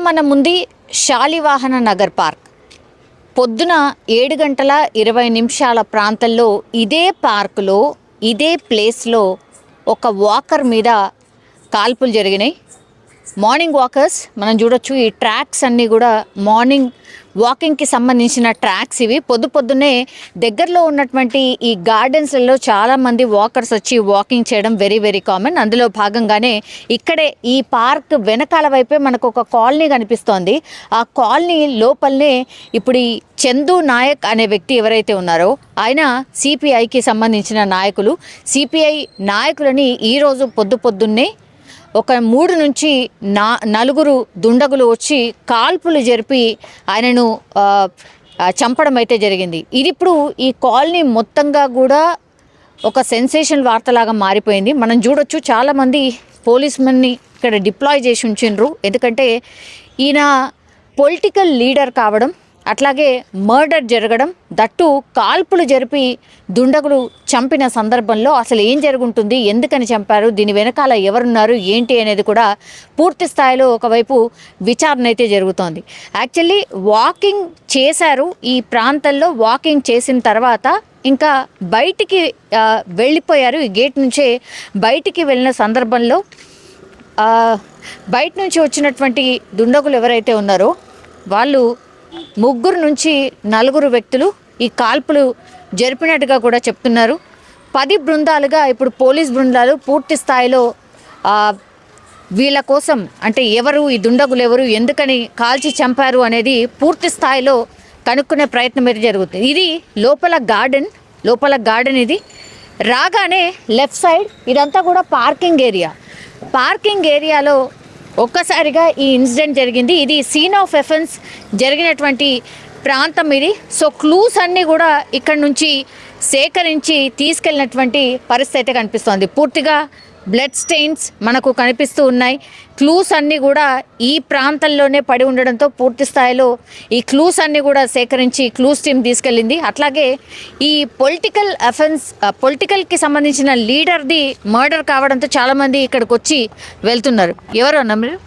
ప్రస్తుతం మన ముందు శాలివాహన నగర్ పార్క్. పొద్దున ఏడు గంటల ఇరవై నిమిషాల ప్రాంతంలో ఇదే పార్కులో ఇదే ప్లేస్లో ఒక వాకర్ మీద కాల్పులు జరిగినాయి. మార్నింగ్ వాకర్స్ మనం చూడొచ్చు ఈ ట్రాక్స్ అన్నీ కూడా మార్నింగ్ వాకింగ్కి సంబంధించిన ట్రాక్స్ ఇవి. పొద్దు పొద్దున్నే దగ్గరలో ఉన్నటువంటి ఈ గార్డెన్స్లలో చాలామంది వాకర్స్ వచ్చి వాకింగ్ చేయడం వెరీ వెరీ కామన్ అందులో భాగంగానే ఇక్కడే ఈ పార్క్ వెనకాల వైపే మనకు ఒక కాలనీ కనిపిస్తోంది. ఆ కాలనీ లోపలనే ఇప్పుడు ఈ చందు నాయక్ అనే వ్యక్తి ఎవరైతే ఉన్నారో ఆయన సిపిఐకి సంబంధించిన నాయకులు. సిపిఐ నాయకులని ఈరోజు పొద్దు పొద్దున్నే ఒక మూడు నుంచి నా నలుగురు దుండగులు వచ్చి కాల్పులు జరిపి ఆయనను చంపడం అయితే జరిగింది. ఇది ఇప్పుడు ఈ కాలనీ మొత్తంగా కూడా ఒక సెన్సేషన్ వార్తలాగా మారిపోయింది. మనం చూడొచ్చు చాలామంది పోలీస్ మెన్ని ఇక్కడ డిప్లాయ్ చేసి ఉంచిండ్రు. ఎందుకంటే ఈయన పొలిటికల్ లీడర్ కావడం అట్లాగే మర్డర్ జరగడం దట్టు కాల్పులు జరిపి దుండగులు చంపిన సందర్భంలో అసలు ఏం జరుగుంటుంది ఎందుకని చంపారు దీని వెనకాల ఎవరున్నారు ఏంటి అనేది కూడా పూర్తి స్థాయిలో ఒకవైపు విచారణ అయితే జరుగుతోంది. యాక్చువల్లీ వాకింగ్ చేశారు ఈ ప్రాంతంలో వాకింగ్ చేసిన తర్వాత ఇంకా బయటికి వెళ్ళిపోయారు ఈ గేట్ నుంచే బయటికి వెళ్ళిన సందర్భంలో బయట నుంచి వచ్చినటువంటి దుండగులు ఎవరైతే ఉన్నారో వాళ్ళు ముగ్గురు నుంచి నలుగురు వ్యక్తులు ఈ కాల్పులు జరిపినట్టుగా కూడా చెప్తున్నారు. పది బృందాలుగా ఇప్పుడు పోలీస్ బృందాలు పూర్తి స్థాయిలో వీళ్ళ కోసం అంటే ఎవరు ఈ దుండగులు ఎవరు ఎందుకని కాల్చి చంపారు అనేది పూర్తి స్థాయిలో కనుక్కునే ప్రయత్నం అయితే జరుగుతుంది. ఇది లోపల గార్డెన్ లోపల గార్డెన్ ఇది. రాగానే లెఫ్ట్ సైడ్ ఇదంతా కూడా పార్కింగ్ ఏరియా. పార్కింగ్ ఏరియాలో ఒక్కసారిగా ఈ ఇన్సిడెంట్ జరిగింది. ఇది సీన్ ఆఫ్ ఎఫెన్స్ జరిగినటువంటి ప్రాంతం ఇది. సో క్లూస్ అన్నీ కూడా ఇక్కడ నుంచి సేకరించి తీసుకెళ్ళినటువంటి పరిస్థితి అయితే కనిపిస్తోంది. పూర్తిగా బ్లడ్ స్టెయిన్స్ మనకు కనిపిస్తూ ఉన్నాయి. క్లూస్ అన్నీ కూడా ఈ ప్రాంతంలోనే పడి ఉండడంతో పూర్తి స్థాయిలో ఈ క్లూస్ అన్నీ కూడా సేకరించి క్లూస్ టీం తీసుకెళ్ళింది. అట్లాగే ఈ పొలిటికల్ అఫెన్స్ పొలిటికల్కి సంబంధించిన లీడర్ది మర్డర్ కావడంతో చాలామంది ఇక్కడికి వచ్చి వెళ్తున్నారు. ఎవరు అన్న మీరు?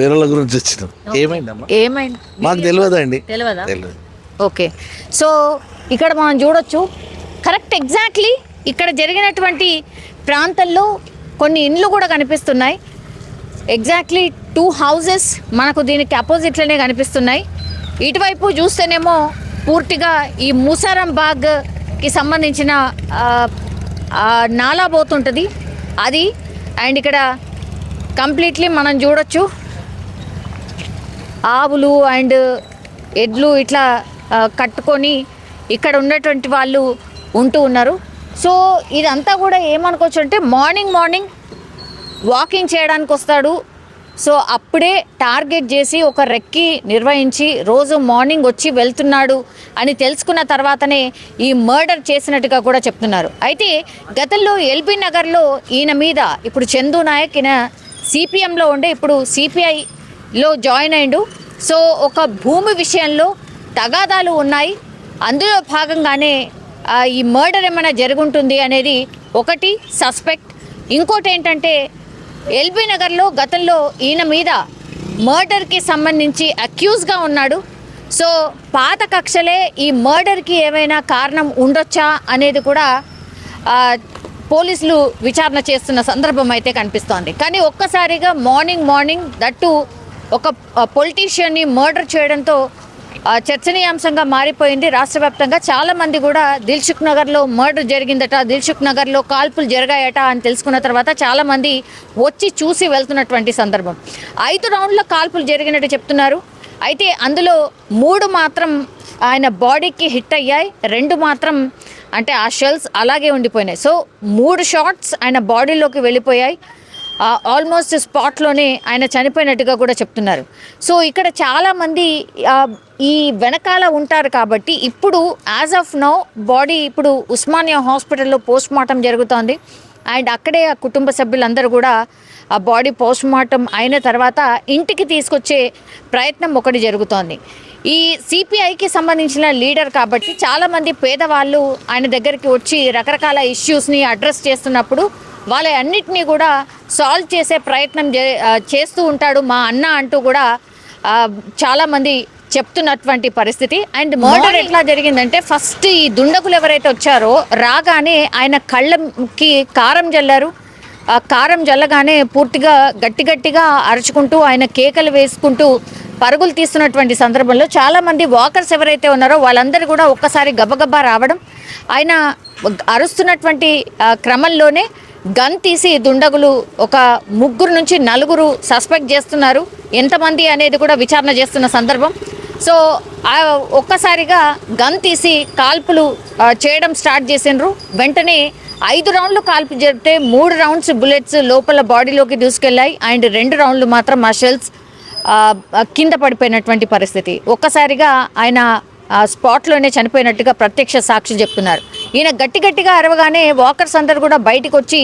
వేరే గురించి వచ్చినాం. ఏమైందమ్మా? ఏమైంది? మాకు తెలియదండి. తెలియదా? తెలియదు. ఓకే. సో ఇక్కడ మనం చూడొచ్చు. కరెక్ట్ ఎగ్జాక్ట్లీ ఇక్కడ జరిగినటువంటి ప్రాంతంలో కొన్ని ఇండ్లు కూడా కనిపిస్తున్నాయి. ఎగ్జాక్ట్లీ టూ హౌజెస్ మనకు దీనికి అపోజిట్లోనే కనిపిస్తున్నాయి. ఇటువైపు చూస్తేనేమో పూర్తిగా ఈ మూసారం బాగ్కి సంబంధించిన నాలా పోతుంటుంది. అది అండ్ ఇక్కడ కంప్లీట్లీ మనం చూడొచ్చు. ఆవులు అండ్ ఎడ్లు ఇట్లా కట్టుకొని ఇక్కడ ఉన్నటువంటి వాళ్ళు ఉంటూ ఉన్నారు. సో ఇదంతా కూడా ఏమనుకోవచ్చు అంటే మార్నింగ్ మార్నింగ్ వాకింగ్ చేయడానికి వస్తాడు. సో అప్పుడే టార్గెట్ చేసి ఒక రెక్కి నిర్వహించి రోజు మార్నింగ్ వచ్చి వెళ్తున్నాడు అని తెలుసుకున్న తర్వాతనే ఈ మర్డర్ చేసినట్టుగా కూడా చెప్తున్నారు. అయితే గతంలో ఎల్బీ నగర్లో ఈయన మీద ఇప్పుడు చందు నాయక్ ఈయన సిపిఎంలో ఉండే ఇప్పుడు సిపిఐలో జాయిన్ అయిండు. సో ఒక భూమి విషయంలో తగాదాలు ఉన్నాయి. అందులో భాగంగానే ఈ మర్డర్ ఏమైనా జరుగుంటుంది అనేది ఒకటి సస్పెక్ట్. ఇంకోటి ఏంటంటే ఎల్బీ నగర్లో గతంలో ఈయన మీద మర్డర్కి సంబంధించి అక్యూజ్గా ఉన్నాడు. సో పాత కక్షలే ఈ మర్డర్కి ఏమైనా కారణం ఉండొచ్చా అనేది కూడా పోలీసులు విచారణ చేస్తున్న సందర్భం అయితే కనిపిస్తోంది. కానీ ఒక్కసారిగా మార్నింగ్ మార్నింగ్ దట్టు ఒక పొలిటీషియన్ని మర్డర్ చేయడంతో చర్చనీయాంశంగా మారిపోయింది. రాష్ట్ర వ్యాప్తంగా చాలా మంది కూడా దిల్సుఖ్ నగర్లో మర్డర్ జరిగిందట. దిల్సుఖ్ నగర్లో కాల్పులు జరిగాయట అని తెలుసుకున్న తర్వాత చాలా మంది వచ్చి చూసి వెళ్తున్నటువంటి సందర్భం. ఐదు రౌండ్ల కాల్పులు జరిగినట్టు చెప్తున్నారు. అయితే అందులో మూడు మాత్రం ఆయన బాడీకి హిట్ అయ్యాయి. రెండు మాత్రం అంటే ఆ షెల్స్ అలాగే ఉండిపోయినాయి. సో మూడు షాట్స్ ఆయన బాడీలోకి వెళ్ళిపోయాయి. ఆల్మోస్ట్ స్పాట్లోనే ఆయన చనిపోయినట్టుగా కూడా చెప్తున్నారు. సో ఇక్కడ చాలామంది ఈ వెనకాల ఉంటారు కాబట్టి ఇప్పుడు యాజ్ ఆఫ్ నౌ బాడీ ఇప్పుడు ఉస్మానియా హాస్పిటల్లో పోస్ట్ మార్టం జరుగుతోంది. అండ్ అక్కడే ఆ కుటుంబ సభ్యులందరూ కూడా ఆ బాడీ పోస్ట్ మార్టం అయిన తర్వాత ఇంటికి తీసుకొచ్చే ప్రయత్నం ఒకటి జరుగుతోంది. ఈ సిపిఐకి సంబంధించిన లీడర్ కాబట్టి చాలామంది పేదవాళ్ళు ఆయన దగ్గరికి వచ్చి రకరకాల ఇష్యూస్ని అడ్రస్ చేస్తున్నప్పుడు వాళ్ళ అన్నిటినీ కూడా సాల్వ్ చేసే ప్రయత్నం చే- చేస్తూ ఉంటాడు మా అన్న అంటూ కూడా చాలామంది చెప్తున్నటువంటి పరిస్థితి. అండ్ మర్డర్ ఎట్లా జరిగిందంటే ఫస్ట్ ఈ దుండగులు ఎవరైతే వచ్చారో రాగానే ఆయన కళ్ళకి కారం జల్లారు. ఆ కారం జల్లగానే పూర్తిగా గట్టి గట్టిగా అరుచుకుంటూ ఆయన కేకలు వేసుకుంటూ పరుగులు తీస్తున్నటువంటి సందర్భంలో చాలామంది వాకర్స్ ఎవరైతే ఉన్నారో వాళ్ళందరూ కూడా ఒక్కసారి గబగబా రావడం. ఆయన అరుస్తున్నటువంటి క్రమంలోనే గన్ తీసి దుండగులు ఒక ముగ్గురు నుంచి నలుగురు సస్పెక్ట్ చేస్తున్నారు. ఎంతమంది అనేది కూడా విచారణ చేస్తున్న సందర్భం. సో ఒక్కసారిగా గన్ తీసి కాల్పులు చేయడం స్టార్ట్ చేసిండ్రు. వెంటనే ఐదు రౌండ్లు కాల్పు జరిపితే మూడు రౌండ్స్ బుల్లెట్స్ లోపల బాడీలోకి దూసుకెళ్ళాయి. అండ్ రెండు రౌండ్లు మాత్రం ఆ షెల్స్ కింద పడిపోయినటువంటి పరిస్థితి. ఒక్కసారిగా ఆయన స్పాట్లోనే చనిపోయినట్టుగా ప్రత్యక్ష సాక్షి చెప్తున్నారు. ఈయన గట్టి గట్టిగా అరవగానే వాకర్స్ అందరు కూడా బయటకు వచ్చి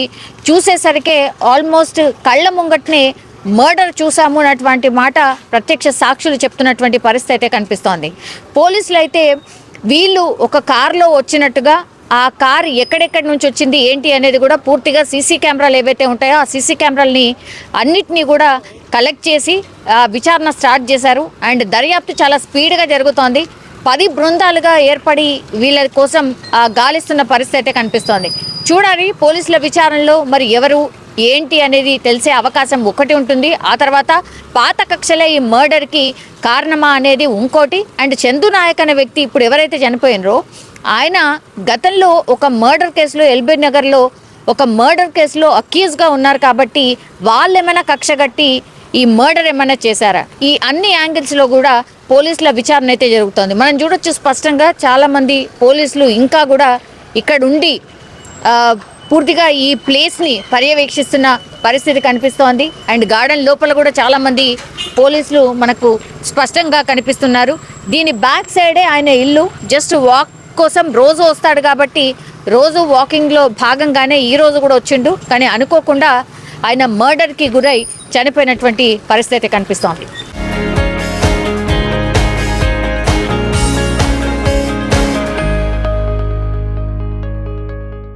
చూసేసరికే ఆల్మోస్ట్ కళ్ళ ముంగట్నే మర్డర్ చూసాము అన్నటువంటి మాట ప్రత్యక్ష సాక్షులు చెప్తున్నటువంటి పరిస్థితి అయితే కనిపిస్తోంది. పోలీసులు అయితే వీళ్ళు ఒక కారులో వచ్చినట్టుగా ఆ కార్ ఎక్కడెక్కడి నుంచి వచ్చింది ఏంటి అనేది కూడా పూర్తిగా సీసీ కెమెరాలు ఏవైతే ఉంటాయో ఆ సీసీ కెమెరాలని అన్నిటినీ కూడా కలెక్ట్ చేసి ఆ, విచారణ స్టార్ట్ చేశారు. అండ్ దర్యాప్తు చాలా స్పీడ్గా జరుగుతోంది. పది బృందాలుగా ఏర్పడి వీళ్ళ కోసం ఆ, గాలిస్తున్న పరిస్థితి అయితే కనిపిస్తోంది. చూడాలి పోలీసుల విచారణలో మరి ఎవరు ఏంటి అనేది తెలిసే అవకాశం ఒకటి ఉంటుంది. ఆ తర్వాత పాత కక్షలే ఈ మర్డర్కి కారణమా అనేది ఇంకోటి. అండ్ చందు నాయక్ అనే వ్యక్తి ఇప్పుడు ఎవరైతే చనిపోయినరో ఆయన గతంలో ఒక మర్డర్ కేసులో ఎల్బీ నగర్లో ఒక మర్డర్ కేసులో అక్యూజ్గా ఉన్నారు కాబట్టి వాళ్ళు ఏమైనా కక్ష కట్టి ఈ మర్డర్ ఏమైనా చేశారా? ఈ అన్ని యాంగిల్స్లో కూడా పోలీసుల విచారణ అయితే జరుగుతోంది. మనం చూడొచ్చు స్పష్టంగా చాలామంది పోలీసులు ఇంకా కూడా ఇక్కడ ఉండి పూర్తిగా ఈ ప్లేస్ని పర్యవేక్షిస్తున్న పరిస్థితి కనిపిస్తోంది. అండ్ గార్డెన్ లోపల కూడా చాలామంది పోలీసులు మనకు స్పష్టంగా కనిపిస్తున్నారు. దీని బ్యాక్ సైడే ఆయన ఇల్లు జస్ట్ వాక్ కోసం రోజు వస్తాడు కాబట్టి రోజు వాకింగ్లో భాగంగానే ఈ రోజు కూడా వచ్చిండు. కానీ అనుకోకుండా ఆయన మర్డర్కి గురై చనిపోయినటువంటి పరిస్థితి కనిపిస్తోంది.